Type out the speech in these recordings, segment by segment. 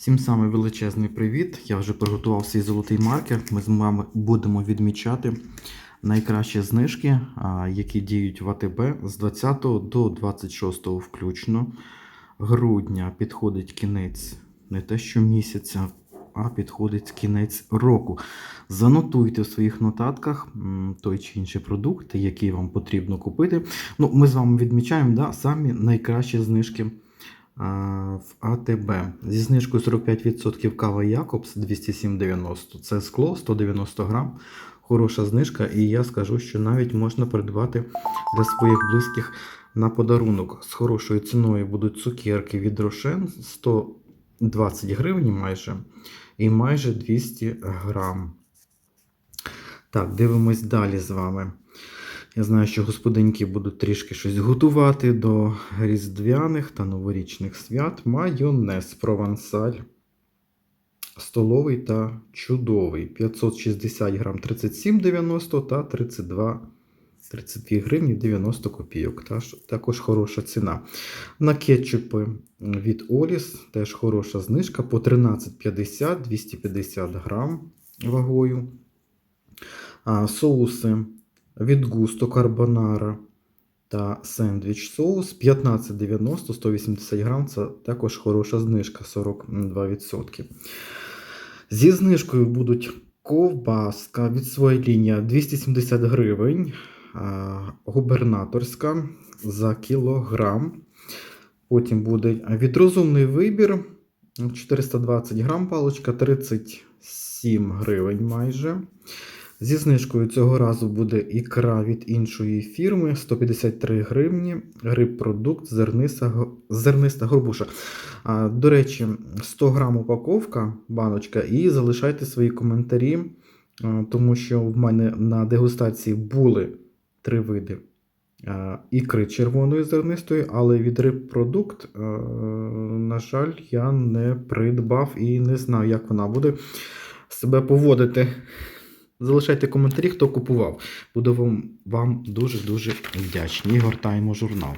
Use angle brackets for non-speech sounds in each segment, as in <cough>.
Всім саме величезний привіт. Я вже приготував свій золотий маркер. Ми з вами будемо відмічати найкращі знижки, які діють в АТБ з 20 до 26 включно. Грудня підходить кінець не те що місяця, а підходить кінець року. Занотуйте в своїх нотатках той чи інший продукт, який вам потрібно купити. Ну, ми з вами відмічаємо да, самі найкращі знижки в АТБ. Зі знижкою 45% кава Якобс 207,90. Це скло 190 грам. Хороша знижка, і я скажу, що навіть можна придбати для своїх близьких на подарунок. З хорошою ціною будуть цукерки від Рошен 120 гривень майже і майже 200 грам. Так, дивимось далі з вами. Я знаю, що господинки будуть трішки щось готувати до різдвяних та новорічних свят. Майонез провансаль. Столовий та чудовий. 560 грам 37,90 та 32 32 гривні 90 копійок. Також хороша ціна. На кетчупи від Оліс теж хороша знижка по 13,50 250 грам вагою. А, соуси від густо карбонара та сендвіч соус 15,90 180 грам. Це також хороша знижка 42%. Зі знижкою будуть ковбаска від своєї лінії 270 гривень. Губернаторська за кілограм. Потім буде від розумний вибір 420 грам паличка 37 гривень майже. Зі знижкою цього разу буде ікра від іншої фірми 153 гривні. Гриб-продукт зерниста, зерниста горбуша. А, До речі, 100 грам упаковка, баночка, і залишайте свої коментарі, тому що в мене на дегустації були три види ікри червоної зернистої, але від риб-продукт, на жаль, я не придбав і не знаю, як вона буде себе поводити. Залишайте коментарі, хто купував. Буду вам, вам дуже-дуже вдячний. І гортаємо журнал.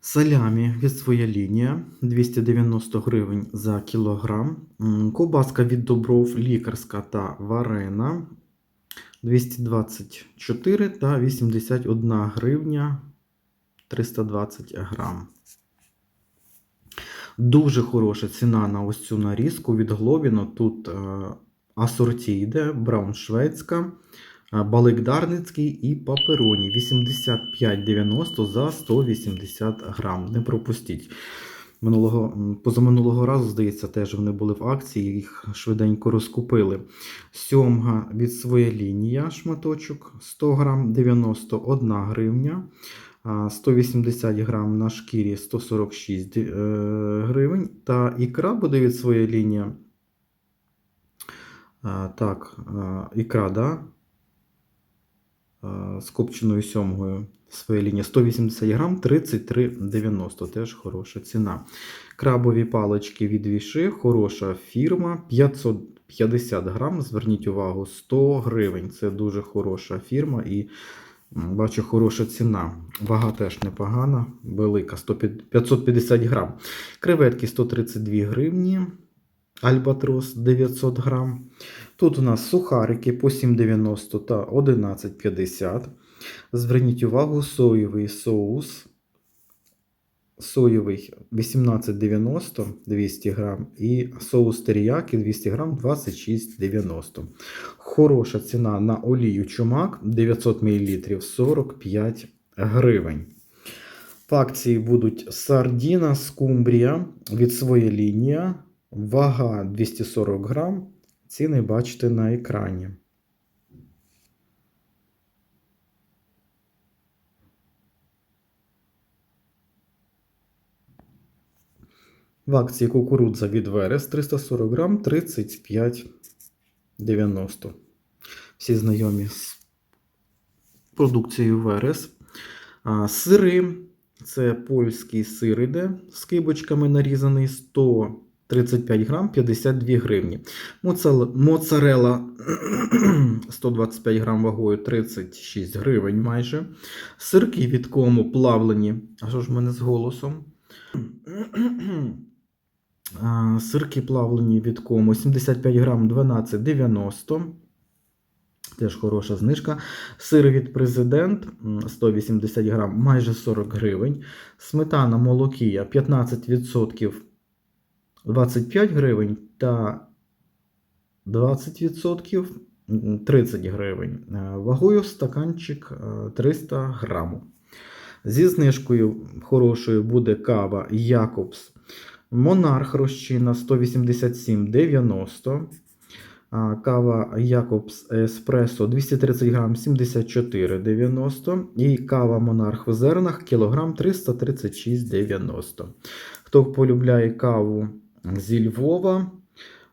Салямі від своя лінія 290 гривень за кілограм. М, Ковбаска від Добров лікарська та варена 224 та 81 гривня 320 грам. Дуже хороша ціна на ось цю нарізку від Глобіно. Тут е, асорті йде, браун шведська, е, балик дарницький і папероні. 85,90 за 180 грам. Не пропустіть. Минулого, позаминулого разу, здається, теж вони були в акції, їх швиденько розкупили. Сьомга від своя лінія шматочок 100 грам 91 гривня. А, 180 грам на шкірі 146 е, гривень. Та ікра буде від своя лінія. А, Так, ікра, да? З копченою сьомгою своя лінія 180 грам 33,90. Теж хороша ціна. Крабові палички від Віши, хороша фірма. 550 грам. Зверніть увагу, 100 гривень. Це дуже хороша фірма і бачу хороша ціна. Вага теж непогана, велика, 550 грам. Креветки 132 гривні. Альбатрос 900 грам. Тут у нас сухарики по 7,90 та 11,50. Зверніть увагу, соєвий соус. Соєвий 18,90 200 грам. І соус теріяки 200 грам 26,90. Хороша ціна на олію чумак 900 мл 45 гривень. В акції будуть сардіна скумбрія від своя лінія. Вага 240 грам. Ціни бачите на екрані. В акції кукурудза від Верес 340 грам 35,90. Всі знайомі з продукцією Верес. А, Сири. Це польський сир іде з кибочками нарізаний 100 35 грам 52 гривні. Моцарела 125 <clears throat> грам вагою 36 гривень майже. Сирки від кому плавлені. А що ж в мене з голосом? <clears throat> Сирки плавлені від кому 75 грам 12,90. Теж хороша знижка. Сир від президент 180 грам, майже 40 гривень. Сметана молокія 15% 25 гривень та 20% 30 гривень. Е, Вагою стаканчик е, 300 грамів. Зі знижкою хорошою буде кава Якобс. Монарх розчина 187,90. Кава Якобс Еспресо 230 грам 74,90. І кава Монарх в зернах кілограм 336,90. Хто полюбляє каву зі Львова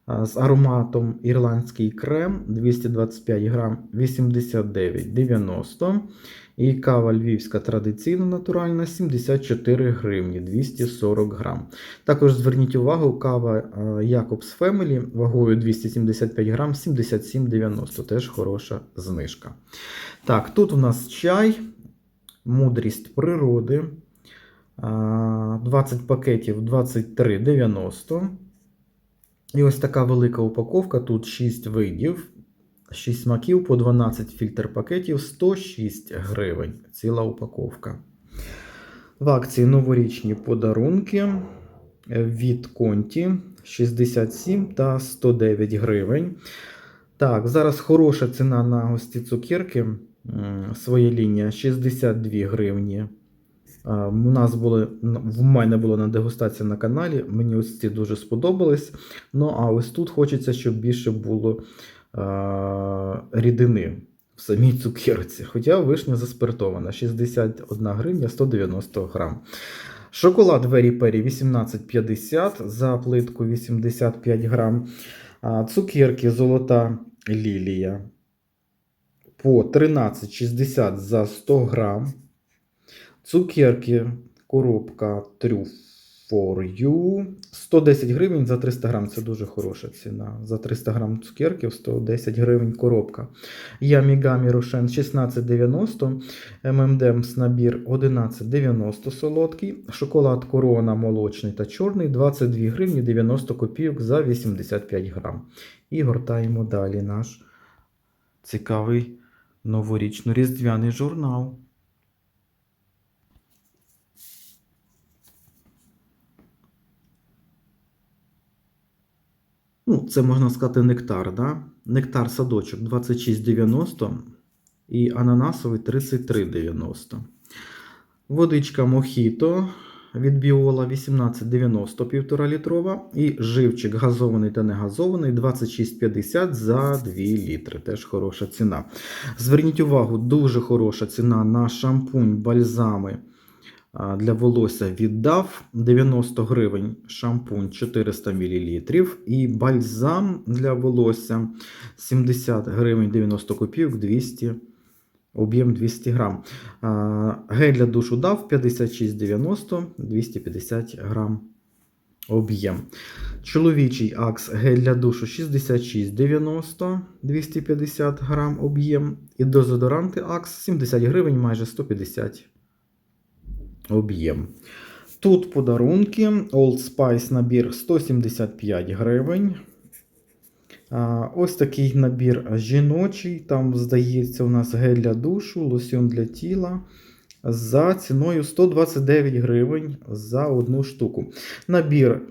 з ароматом ірландський крем 225 грам 89,90. І кава львівська традиційна натуральна 74 гривні 240 грам. Також зверніть увагу, кава е, Якобс Family вагою 275 грам 77,90. Теж хороша знижка. Так, тут у нас чай, мудрість природи. 20 пакетів 23,90. І ось така велика упаковка. Тут 6 видів. 6 смаків по 12 фільтр пакетів 106 гривень. Ціла упаковка. В акції новорічні подарунки від Конті 67 та 109 гривень. Так, зараз хороша ціна на ці цукерки. Своя лінія 62 гривні. У нас були, в мене була на дегустації на каналі. Мені ось ці дуже сподобались. Ну, а ось тут хочеться, щоб більше було рідини в самій цукерці. Хоча вишня заспиртована 61 гривня 190 грам. Шоколад Very Perry 18,50 за плитку 85 грам. Цукерки Золота Лілія по 13,60 за 100 грам. Цукерки коробка True for You 110 гривень за 300 грам. Це дуже хороша ціна. За 300 грам цукерків 110 гривень коробка. Ямігамі Рошен 16,90. ММДМС набір 11,90 солодкий. Шоколад Корона молочний та чорний 22 гривні 90 копійок за 85 грам. І гортаємо далі наш цікавий новорічно-різдвяний журнал. Ну, це можна сказати нектар, да? Нектар садочок 26,90 і ананасовий 33,90. Водичка Мохіто від Біола 18,90 1,5 літрова. І живчик газований та негазований 26,50 за 2 літри. Теж хороша ціна. Зверніть увагу, дуже хороша ціна на шампунь, бальзами для волосся віддав 90 гривень шампунь 400 мл і бальзам для волосся 70 гривень 90 копійок 200 об'єм 200 грам. Гель для душу дав 56,90 250 грам об'єм. Чоловічий акс гель для душу 66,90 250 грам об'єм. І дезодоранти акс 70 гривень майже 150 об'єм. Тут подарунки. Old Spice набір 175 гривень. Ось такий набір жіночий. Там, здається, у нас гель для душу, лосьон для тіла. За ціною 129 гривень за одну штуку. Набір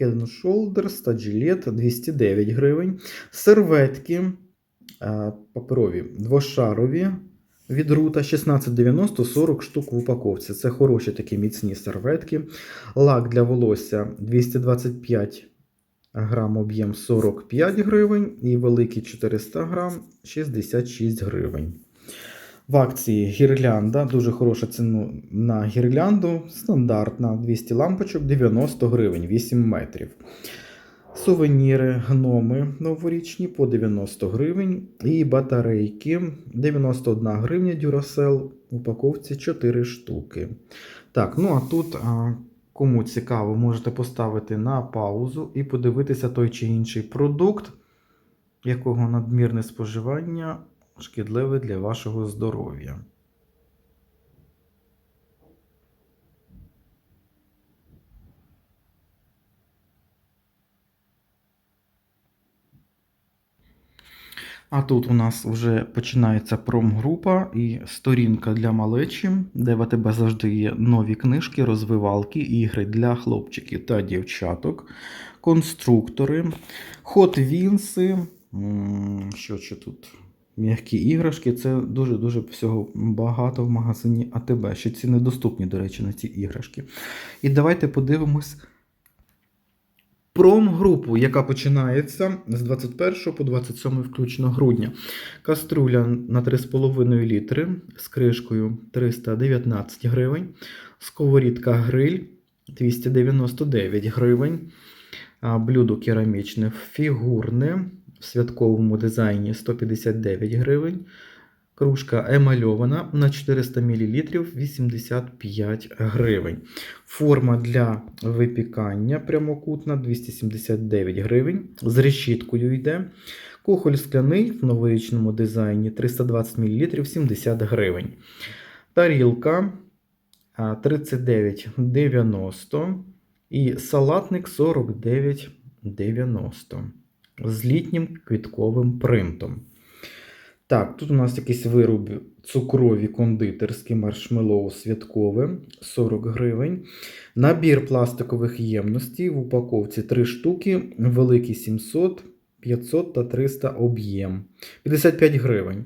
Head and Shoulders та Gillette 209 гривень. Серветки паперові двошарові від рута 16,90 40 штук в упаковці. Це хороші такі міцні серветки. Лак для волосся 225 грам об'єм 45 гривень. І великий 400 грам 66 гривень. В акції гірлянда, дуже хороша ціна на гірлянду. Стандартна 200 лампочок 90 гривень, 8 метрів. Сувеніри, гноми новорічні по 90 гривень. І батарейки 91 гривня Duracell, в упаковці 4 штуки. Так, ну а тут Кому цікаво, можете поставити на паузу і подивитися той чи інший продукт, якого надмірне споживання шкідливе для вашого здоров'я. А тут у нас вже починається промгрупа і сторінка для малечі, де в АТБ завжди є нові книжки, розвивалки, ігри для хлопчиків та дівчаток, конструктори, хот вінси. Що ще тут? М'які іграшки. Це дуже-дуже всього багато в магазині АТБ. Ще ціни доступні, до речі, на ці іграшки. І давайте подивимось промгрупу, яка починається з 21 по 27 включно грудня. Каструля на 3,5 літри з кришкою 319 гривень. Сковорідка гриль 299 гривень. Блюдо керамічне фігурне в святковому дизайні 159 гривень. Кружка емальована на 400 мл 85 гривень. Форма для випікання прямокутна 279 гривень. З решіткою йде. Кухоль скляний в новорічному дизайні 320 мл 70 гривень. Тарілка 39,90 і салатник 49,90 з літнім квітковим принтом. Так, тут у нас якісь вироби цукрові кондитерські маршмеллоу святкове 40 гривень. Набір пластикових ємностей в упаковці 3 штуки, великий 700, 500 та 300 об'єм. 55 гривень.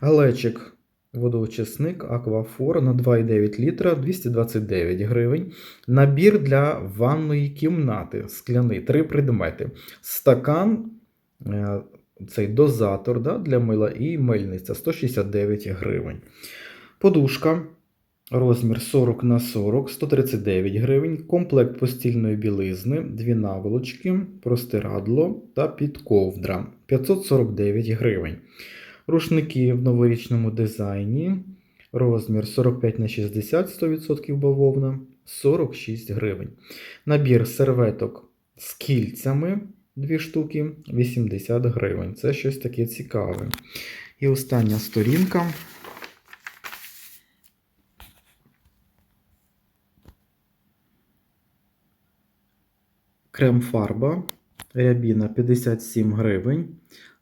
Галечик водоочисник Аквафор на 2,9 літра 229 гривень. Набір для ванної кімнати скляний 3 предмети. Стакан. Цей дозатор да, для мила і мильниця 169 гривень. Подушка розмір 40 на 40 139 гривень. Комплект постільної білизни, дві наволочки, простирадло та підковдра 549 гривень. Рушники в новорічному дизайні. Розмір 45 на 60 100% бавовна 46 гривень. Набір серветок з кільцями Дві штуки 80 гривень. Це щось таке цікаве. І остання сторінка. Крем-фарба. Рябіна 57 гривень.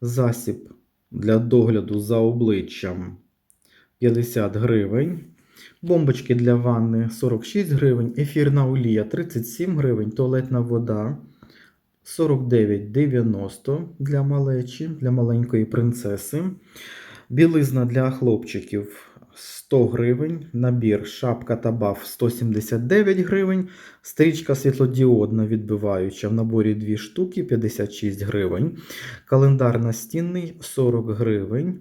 Засіб для догляду за обличчям 50 гривень. Бомбочки для ванни 46 гривень. Ефірна олія 37 гривень. Туалетна вода 49,90 для малечі, для маленької принцеси. Білизна для хлопчиків 100 гривень. Набір шапка та баф 179 гривень. Стрічка світлодіодна відбиваюча в наборі 2 штуки 56 гривень. Календар настінний 40 гривень.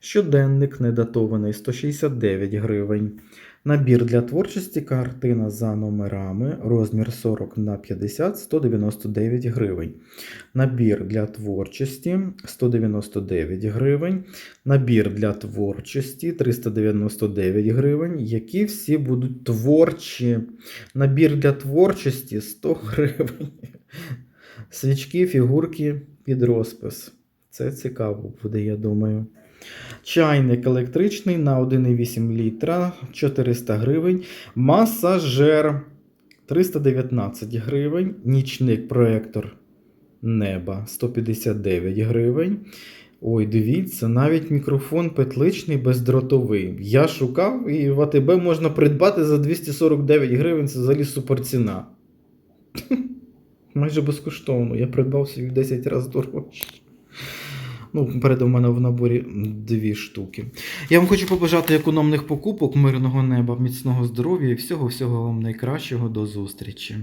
Щоденник недатований 169 гривень. Набір для творчості картина за номерами, розмір 40 на 50 199 гривень. Набір для творчості 199 гривень. Набір для творчості 399 гривень. Які всі будуть творчі. Набір для творчості 100 гривень. Свічки, фігурки під розпис. Це цікаво буде, я думаю. Чайник електричний на 1,8 літра 400 гривень. Масажер 319 гривень. Нічник проектор неба 159 гривень. Ой, дивіться, навіть мікрофон петличний бездротовий. Я шукав і в АТБ можна придбати за 249 гривень. Це взагалі суперціна. <laughs> Майже безкоштовно. Я придбав собі в 10 разів дорожче. Ну, перед у мене в наборі дві штуки. Я вам хочу побажати економних покупок, мирного неба, міцного здоров'я і всього-всього вам найкращого. До зустрічі.